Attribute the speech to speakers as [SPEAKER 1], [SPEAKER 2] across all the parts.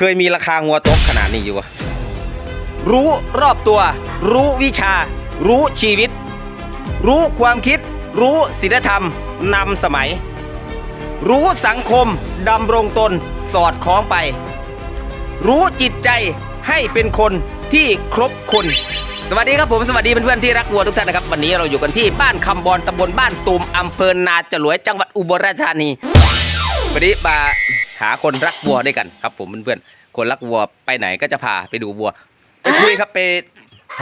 [SPEAKER 1] เคยมีราคางัวตกขนาดนี้อยู่วะรู้รอบตัว รู้วิชา รู้ชีวิต รู้ความคิด รู้ศีลธรรมนำสมัย รู้สังคมดำรงตนสอดคล้องไป รู้จิตใจให้เป็นคนที่ครบคน สวัสดีครับผมสวัสดีเพื่อนๆที่รักวัวทุกท่านนะครับ วันนี้เราอยู่กันที่บ้านคำบอลตำบลบ้านตูมอำเภอนาจรวยจังหวัดอุบลราชธานี วันนี้มาหาคนรักวัวด้วยกันครับ ผมเพื่อนๆคนรักวัวไปไหนก็จะพาไปดูวัวไปคุยครับไป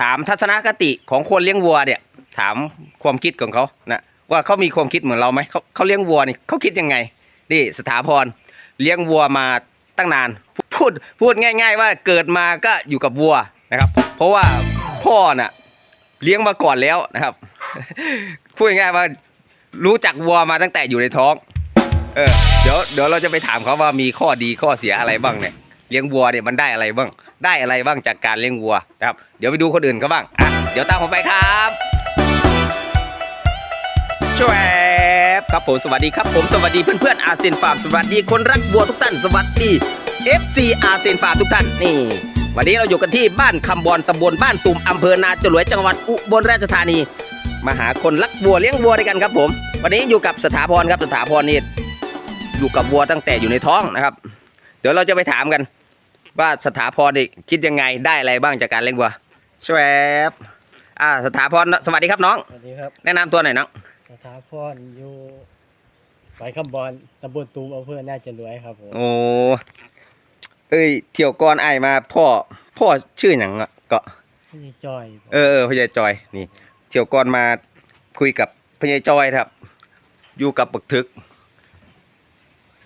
[SPEAKER 1] ถามทัศนคติของคนเลี้ยงวัวเนี่ย ถามความคิดของเขานะว่าเขามีความคิดเหมือนเราไหมเขาเขาเลี้ยงวัวนี่เขาคิดยังไงนี่สถาพรเลี้ยงวัวมาตั้งนาน พูดพูดง่าย ๆ ว่าเกิดมาก็อยู่กับวัวนะครับ เพราะว่าพ่อน่ะเลี้ยงมาก่อนแล้วนะครับ พูดง่ายๆว่ารู้จักวัวมาตั้งแต่อยู่ในท้อง เออเดี๋ยวเดี๋ยวเราจะไปถามเขาว่ามีข้อดีข้อเสียอะไรบ้างเนี่ยเลี้ยงวัวเนี่ยมันได้อะไรบ้าง ได้อะไรบ้างจากการเลี้ยงวัวนะครับ เดี๋ยวไปดูคนอื่นเขาบ้างอะเดี๋ยวตามผมไปครับชวบครับผมสวัสดีครับผมสวัสดีเพื่อนๆอาเซียนฟาร์มสวัสดีคนรักวัวทุกท่านสวัสดี FC อาเซียนฟาร์มทุกท่านนี่วันนี้เราอยู่กันที่บ้านคำบอลตำบลบ้านตุ่มอำเภอนาจรวยจังหวัดอุบลราชธานีมาหาคนรักวัวเลี้ยงวัวด้วยกันครับผม วันนี้อยู่กับสถาพรครับสถาพรนี่ อยู่กับวัวตั้งแต่อยู่ในท้องนะครับ เดี๋ยวเราจะไปถามกัน ว่าสถาพรนี่คิดยังไงได้อะไรบ้างจากการเลี้ยงวัวชวบอ่าสถาพรสวัสดีครับน้อง
[SPEAKER 2] สวัสดีครับ
[SPEAKER 1] แนะนำตัวหน่อยน้อง
[SPEAKER 2] สถาพรอยู่ไฟคำบอลตำบลตูมอำเภอน่าจะรวยครับผม
[SPEAKER 1] โอ้เอ้ยเที่ยวก่อนไอายมาพ่อพ่อชื่ออย่างอะก็
[SPEAKER 2] พี่จอยผม
[SPEAKER 1] เออเออพญายจอยนี่ เที่ยวก่อนมาคุยกับพญายจอยครับ อยู่กับบักทึก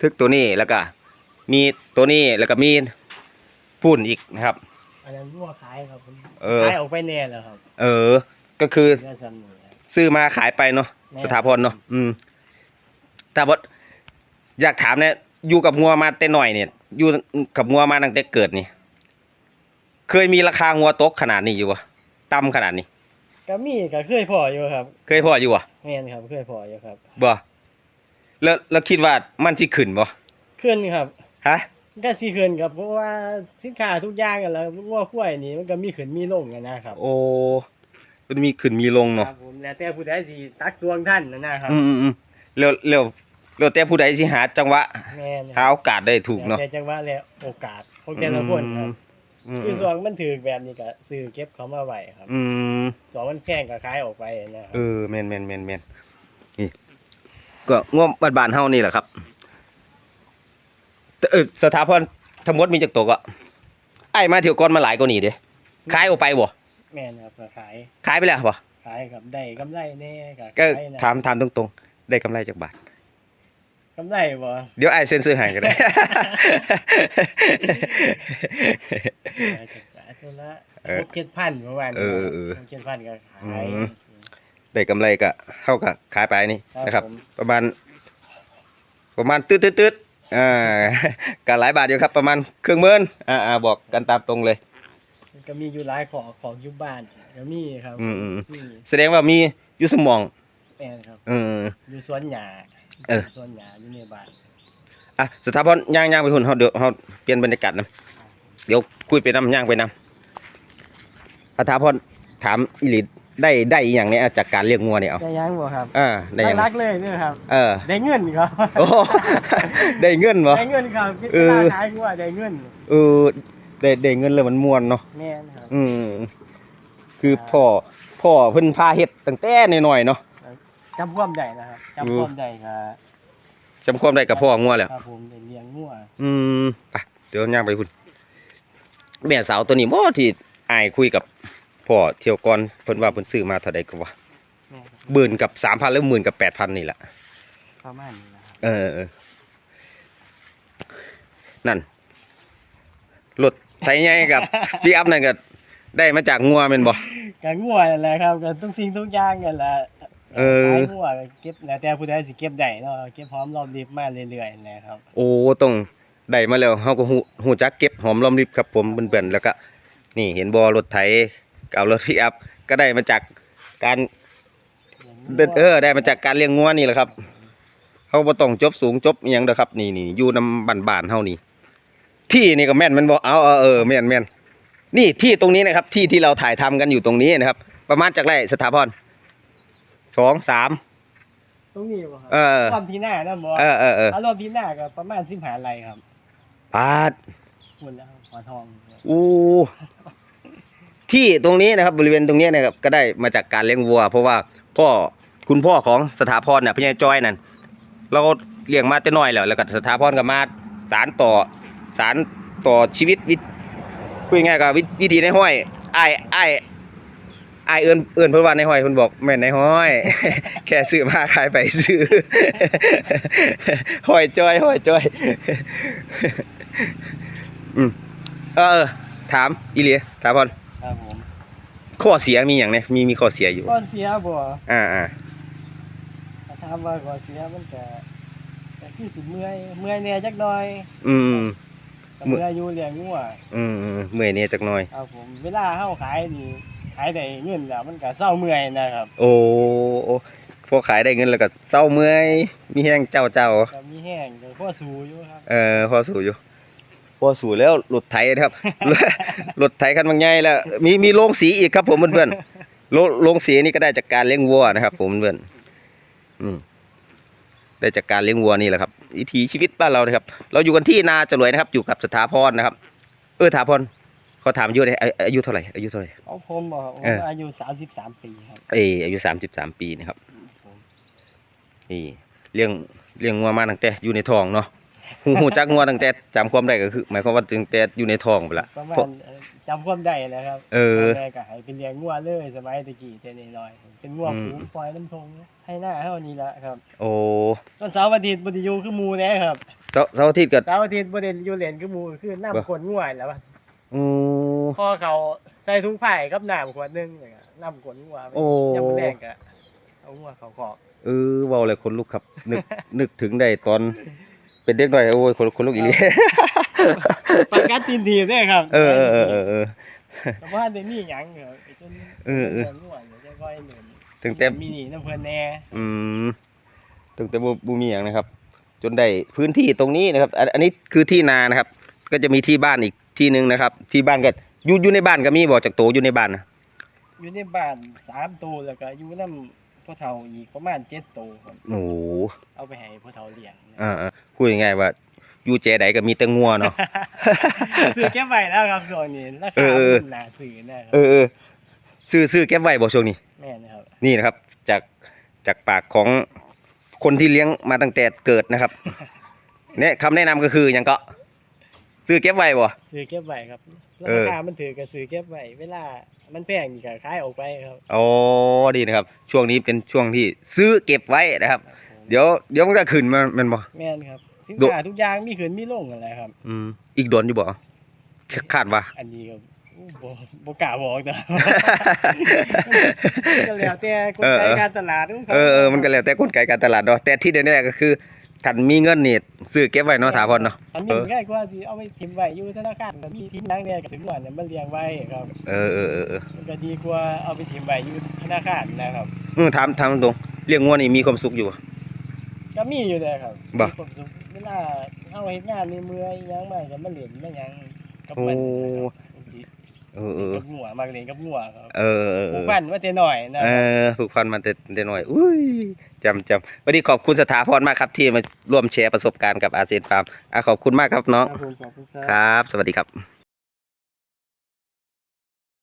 [SPEAKER 1] ทึกตัวนี้แล้วก็มีตัวนี้แล้วก็มีพุ่นอีกนะครับ
[SPEAKER 2] อันนั้นรั่วขายครับผม
[SPEAKER 1] เออ
[SPEAKER 2] ขายออกไปแน่แล้วครับ
[SPEAKER 1] เออ ก็คือ
[SPEAKER 2] เนื้อสันหมูครับ
[SPEAKER 1] ซื้อมาขายไปเนาะ
[SPEAKER 2] แม่
[SPEAKER 1] สถาพรเนาะอืมแต่ว่าอยากถามเนี่ยอยู่กับงัวมาแต่หน่อยเนี่ย อยู่กับงัวมาตั้งแต่เกิดนี่ เคยมีราคางัวตกขนาดนี้อยู่วะต่ำขนาดนี้
[SPEAKER 2] ก็มีก็เคยพออยู่ครับ
[SPEAKER 1] เคยพออยู่วะ
[SPEAKER 2] แม่นครับเคยพออยู่ครับ
[SPEAKER 1] บ่ แล้วแล้วคิดว่ามันสิขึ้นบ่
[SPEAKER 2] ขึ้นครับ
[SPEAKER 1] ฮะ
[SPEAKER 2] ก็สีขึ้นครับเพราะว่าสินค้าทุกอย่างกันแล้วว่าขั้วยนี่มันก็มีขึ้นมีลงกันนะครับ
[SPEAKER 1] โอ้มันมีขึ้นมีลง
[SPEAKER 2] ค
[SPEAKER 1] เนาะ
[SPEAKER 2] รับผมแล้วแต่ผู้ใดสิตักตวงท่านนะนะครับ
[SPEAKER 1] อืมอืมอืมเร็วเร็วเร็วแต่ผู้ใดสิหาจังหวะ
[SPEAKER 2] แม่น
[SPEAKER 1] หาโอกาสได้ถูกเนาะ
[SPEAKER 2] แล้วแต่จังหวะและโอกาสของแต่ละคนครับ
[SPEAKER 1] อืม
[SPEAKER 2] คือส่วนมันถือแบบนี้ก็ซื้อเก็บเขามาไว้ครับ
[SPEAKER 1] อืม
[SPEAKER 2] ส่วนมันแพงก็ขายออกไปนะครับ
[SPEAKER 1] เออแมนแมนแมนแมนนี่ ก็ง่วงบ้านๆเฮานี่แหละครับแต่เออสถาพรทั้งหมดมีจักตัวก็ไอ้มาเที่ยวก่อนมาหลายกว่านี้เด้ขายออกไปบ่
[SPEAKER 2] แม่นครับก็ขาย
[SPEAKER 1] ขายไปแล้วบ่
[SPEAKER 2] ขายครับได้กำไรแน่ก็
[SPEAKER 1] ก็
[SPEAKER 2] ขายนะ
[SPEAKER 1] ถามถามตรงๆ ได้กำไรจากบาท
[SPEAKER 2] กำไรบ่
[SPEAKER 1] เดี๋ยวไอ้เซ็นซื้อให้ก็ได้
[SPEAKER 2] ได้จากสาธุละ
[SPEAKER 1] เออ
[SPEAKER 2] หกเจ็ดพันประมาณ
[SPEAKER 1] เออเออ
[SPEAKER 2] หกเจ็ดพันก็ขาย
[SPEAKER 1] อืม ได้กำไรก็เท่ากับขายไปนี่นะครับ
[SPEAKER 2] ผม
[SPEAKER 1] ประมาณ ประมาณตืดตืดตืดอ่าก็หลายบาทอยู่ครับ ประมาณครึ่งหมื่นอ่าอ่าบอกกันตามตรงเลย
[SPEAKER 2] มันก็มีอยู่หลายของของอยู่บ้านก็มีครับ
[SPEAKER 1] อืมอืม
[SPEAKER 2] มี
[SPEAKER 1] แสดงว่ามีอยุสมอง
[SPEAKER 2] แม่นครับ
[SPEAKER 1] เออ
[SPEAKER 2] อยู่สวนหญ้า
[SPEAKER 1] เออ
[SPEAKER 2] สวนหญ้าอยู่ในบ้าน
[SPEAKER 1] อะสถาพรย่างย่างไปหุ่นเขาเดี๋ยวเขาเปลี่ยนบรรยากาศนะเดี๋ยวคุยไปน้ำย่างไปน้ำสถาพรถามอิลิด ได้ได้อหย่างเนี้ยจากการเลี้ยงงัวเนี่ยเอา
[SPEAKER 2] ได้ยังบ่ครับ
[SPEAKER 1] อ่าได้อยัง
[SPEAKER 2] รักเลยเนี่ยครับ
[SPEAKER 1] เออ
[SPEAKER 2] ได้เงินครับ
[SPEAKER 1] โอ้ ได้เงินบ่
[SPEAKER 2] ได้เงินครับคิด
[SPEAKER 1] เออ
[SPEAKER 2] ว่าขายงัวได้เงิน
[SPEAKER 1] เออได้ได้เงินเลยมันม่วนเนาะ
[SPEAKER 2] แม่นครับ
[SPEAKER 1] อืมคือพ่อพ่อเพิ่นพาเฮ็ดตั้งแต่น้อยๆเนาะ
[SPEAKER 2] จำความได้นะครับจำความได้ครับ
[SPEAKER 1] จำความได้กับพ่องัวแล้ว
[SPEAKER 2] ครับผมได้เลี้ยงงัว
[SPEAKER 1] อืมไปเดี๋ยวย่างไปคุณแม่สาวตัวนี้บ่ที่อายคุยกับ พ่อเที่ยวก่อนเพิ่นว่าเพิ่นซื้อมาเท่าใดก็ว่า
[SPEAKER 2] แม่ครับ
[SPEAKER 1] หมื่นกับสามพันแล้วหมื่นกับแปดพันนี่แหละ
[SPEAKER 2] ประมาณนี้นะครับ
[SPEAKER 1] เออเออ นั่นรถไถใหญ่กับ พี่อัพนั่นก็ได้มาจากงัวแม่นบ่
[SPEAKER 2] ก็งัวนั่นแหละครับก็ทุกสิ่งทุกอย่างนั่นแหละ
[SPEAKER 1] เออ
[SPEAKER 2] ขายงัวก็เก็บแล้วแต่ผู้ใดสิเก็บได้เนาะเก็บหอมรอมริบมาเรื่อยๆนะครับ
[SPEAKER 1] โอ้ต้องได้มาแล้วเฮาก็ฮู้ฮู้จักเก็บหอมรอมริบครับผมเพื่อนๆแล้วก็นี่เห็นบ่รถไถ กับรถพี่อัพก็ได้มาจากการเดินเออได้มาจากการเลี้ยงงัวนี่แหละครับเฮาบ่ต้องจบสูงจบอิหยังเด้อครับนี่นี่อยู่นำบ้านๆเฮานี่ที่นี่ก็แม่นแมันบอกเอาเอาเออแม่นแม่นนี่ที่ตรงนี้นะครับ ที่ที่เราถ่ายทำกันอยู่ตรงนี้นะครับ ประมาณจากไรสถาพรสองสาม
[SPEAKER 2] ตรงนี้บ่ครับ
[SPEAKER 1] เออ
[SPEAKER 2] รอบที่หน้านะบ่
[SPEAKER 1] เออเออเออ
[SPEAKER 2] เอารอบที่หน้าก็ประมาณ15ไร่ครับ
[SPEAKER 1] ปาด
[SPEAKER 2] คุณแล้วหัวทอง
[SPEAKER 1] อู้ ที่ตรงนี้นะครับบริเวณตรงนี้นะครับก็ได้มาจากการเลี้ยงวัว เพราะว่าพ่อคุณพ่อของสถาพรเนี่ยพญายจอยนั่นเราเลี้ยงมาแต่น้อยแล้วแล้วก็สถาพรก็มาสารต่อสารต่อชีวิตวิพูดง่ายกับวิวิธีในห้อยไอ้ไอ้ไอเอินเอินเพื่อนว่าในห้อยเพิ่นบอกแม่นในห้อย แค่ซื้อมาขายไปซื้อห้อยจ้อยห้อยจ้อยอืมเออถามอีเลียถามพร
[SPEAKER 2] ครับผม
[SPEAKER 1] ข้อเสียมีอย่างเนี่ยมีมีข้อเสียอยู่
[SPEAKER 2] ก่อนเสียบ่
[SPEAKER 1] อ่าอ่า
[SPEAKER 2] ถ้าถามว่าก่อนเสียมันก็ก็คือสิเมื่อยเมื่อยแหน่จักหน่อย
[SPEAKER 1] อืม
[SPEAKER 2] ก็เมื่อยอยู่เลี้ยงงัว
[SPEAKER 1] อืมอืมเมื่อยเนี่ยจักหน่อย
[SPEAKER 2] ครับผมเวลาเฮาขายนี่ขายได้เงินแล้วมันก็เศร้าเมื่อยนะครับ
[SPEAKER 1] โอ้โอ้พอขายได้เงินแล้วก็เศร้าเมื่อยมีแห้งเจ้าเจ้า
[SPEAKER 2] ก็มีแห้งก็พอสู้อยู่ครับ
[SPEAKER 1] เออพอสู่อยู่ พอสู่แล้วรถไถนะครับรถไถคันบางใหญ่แล้ว มีมีโรงสีอีกครับ ผมเพื่อนๆโรงโรงสีนี่ก็ได้จากการเลี้ยงวัวนะครับ ผมเพื่อนอืมได้จากการเลี้ยงวัวนี่แหละครับวิถีชีวิตบ้านเรานะครับ เราอยู่กันที่นาจรวยนะครับ อยู่กับสถาพรนะครับ เออสถาพรเขาถามอายุได้อาอายุเท่าไหร่อายุเท่าไหร่
[SPEAKER 2] เอาผมบ่ครับผม
[SPEAKER 1] เอออ
[SPEAKER 2] อายุ33ปีครับ
[SPEAKER 1] เอออายุสามสิบสามปีนะครับนี่เลี้ยงเลี้ยงงัวมาตั้งแต่อยู่ในท้องเนาะ หูหูจักงัวตั้งแต่จำความได้ก็คือ หมายความว่าตั้งแต่อยู่ในท้องไปละ
[SPEAKER 2] ประมา
[SPEAKER 1] เพราะ
[SPEAKER 2] ณเอ่อจำความได้นะครับ
[SPEAKER 1] เออ
[SPEAKER 2] แม่ก็ให้เป็นเลี้ยงงัวเลยสมัยตะกี้แต่น้อยๆเป็นงัว
[SPEAKER 1] อืม
[SPEAKER 2] ฝูงปล่อยน้ำทงให้หน้าเฮานี่ละครับ
[SPEAKER 1] โอ้
[SPEAKER 2] ตอนเสาร์อาทิตย์บ่ได้อยู่คือหมู่แน่ครับ
[SPEAKER 1] เสาร์เสาร์อาทิตย์ก็
[SPEAKER 2] เสาร์อาทิตย์บ่ได้อยู่เล่นคือหมู่คือน้ำ
[SPEAKER 1] บ่
[SPEAKER 2] กวนงัวแล้วว่า
[SPEAKER 1] โอ้
[SPEAKER 2] พอเขาใส่ถุงไผ่กับน้ำขวดหนึงแล้วก็น้ำกวนงัวไป
[SPEAKER 1] โอ้
[SPEAKER 2] ยามมื้อแรกก็เอางัวเขาคอก
[SPEAKER 1] เออเว้าเลยคนลุกครับ นึกนึกถึงได้ตอน เป็นเด็กน้อยโอ้ยคนคนลุกอีหลี
[SPEAKER 2] ประกันตีนทีบเด้ครับ
[SPEAKER 1] เออเออเออเออเออ
[SPEAKER 2] แต่ว่าได้มีหยังเหรอไอ้จน
[SPEAKER 1] เออเออ
[SPEAKER 2] จนงัวเนี่ยจะค่อยเหนื่อย
[SPEAKER 1] ถึงแต่
[SPEAKER 2] มีหนีน้ำเพิ่นแน่
[SPEAKER 1] อืมตั้งแต่บ่บ่มีหยังนะครับ จนได้พื้นที่ตรงนี้นะครับอันอันนี้คือที่นานะครับ ก็จะมีที่บ้านอีกที่หนึงนะครับ ที่บ้านก็อยู่อยู่ในบ้านก็มีบ่จากโตอยู่ในบ้านนะ
[SPEAKER 2] อยู่ในบ้านสามตัวแล้วก็อยู่น้ำ พ่อเฒ่าอีกประมาณเจ็ดตัวครับ
[SPEAKER 1] โอ้โห
[SPEAKER 2] เอาไปให้พ่อเฒ่าเลี้ยงนะ
[SPEAKER 1] อ่าๆพูดง่ายๆว่าอยู่แจใดก็มีแต่งัวเนาะ
[SPEAKER 2] ซื้อเก็บไว้แล้วครับส่วนนี้รา
[SPEAKER 1] เอ
[SPEAKER 2] คา
[SPEAKER 1] อเออ
[SPEAKER 2] มันน่าซื้อนะครับ
[SPEAKER 1] เออเออซื้อซื้อเก็บไว้บ่ช่วงนี้
[SPEAKER 2] แม่นะครับ
[SPEAKER 1] นี่นะครับจากจากปากของคนที่เลี้ยงมาตั้งแต่เกิดนะครับ เนี่ยคำแนะนำก็คืออย่างก็ ซื้อเก็บไว้บ่
[SPEAKER 2] ซื้อเก็บไว้ครับ
[SPEAKER 1] เออ
[SPEAKER 2] ราคามันถือก็ซื้อเก็บไว้เวลา มันแพงนี่ก็ขายออกไปครับ
[SPEAKER 1] โอ้ดีนะครับ ช่วงนี้เป็นช่วงที่ซื้อเก็บไว้นะครับ
[SPEAKER 2] ครับผม
[SPEAKER 1] เดี๋ยวเดี๋ยวมันก็ขึ้นมาแมันบ่
[SPEAKER 2] แม่นครับสิน
[SPEAKER 1] ดู
[SPEAKER 2] ค้าทุกอย่างมีขึ้นมีลงกันแหละครับ
[SPEAKER 1] อืมอีกโดนอยู่บ่คาดว่า
[SPEAKER 2] อันนี้ก็บ่บ่กล้าบอกนะก็แล้วแต่กลไกการตลาดของขา
[SPEAKER 1] เออเออมันก็แล้วแต่กลไกการตลาดเนาะแต่ที่แน่ๆก็คือ ถ้ามีเงินนี่ซื้อเก็บไว้เนาะถาพรเนาะ
[SPEAKER 2] อันนี้ง่ายกว่าสิเอาไปทิ้งไว้อยู่ธนาคารก็มีทิ้งนังเนี่ยก็ถึงว่าเนี่ยมันเลี้ยงไว้ครับ
[SPEAKER 1] เออเออเออเออ
[SPEAKER 2] มันก็ดีกว่าเอาไปทิ้งไว้อยู่ธนาคารนะครับ
[SPEAKER 1] อืมถามถามตรงเลี้ยงงัวนี่มีความสุขอยู่บ่
[SPEAKER 2] ก็มีอยู่เลยครับ
[SPEAKER 1] บ่
[SPEAKER 2] มีความสุขเวลาเฮาเฮ็ดงานในเมื่อยอิหยังมาก็มาเล่นมาหยังกับ
[SPEAKER 1] โอ้
[SPEAKER 2] มัน
[SPEAKER 1] เออเออ
[SPEAKER 2] กับงัวมากเล่นกับงัวครับ
[SPEAKER 1] เออเออ
[SPEAKER 2] ผูกพันมาแต่น้อยนะ
[SPEAKER 1] เออผูกพันมาแต่แต่น้อยอุ้ยจำจำวันนี้ขอบคุณสถาพรมากครับที่มาร่วมแชร์ประสบการณ์กับอาเซียนฟาร์มอะขอบคุณมากครับน้องครับ สวัสดีครับ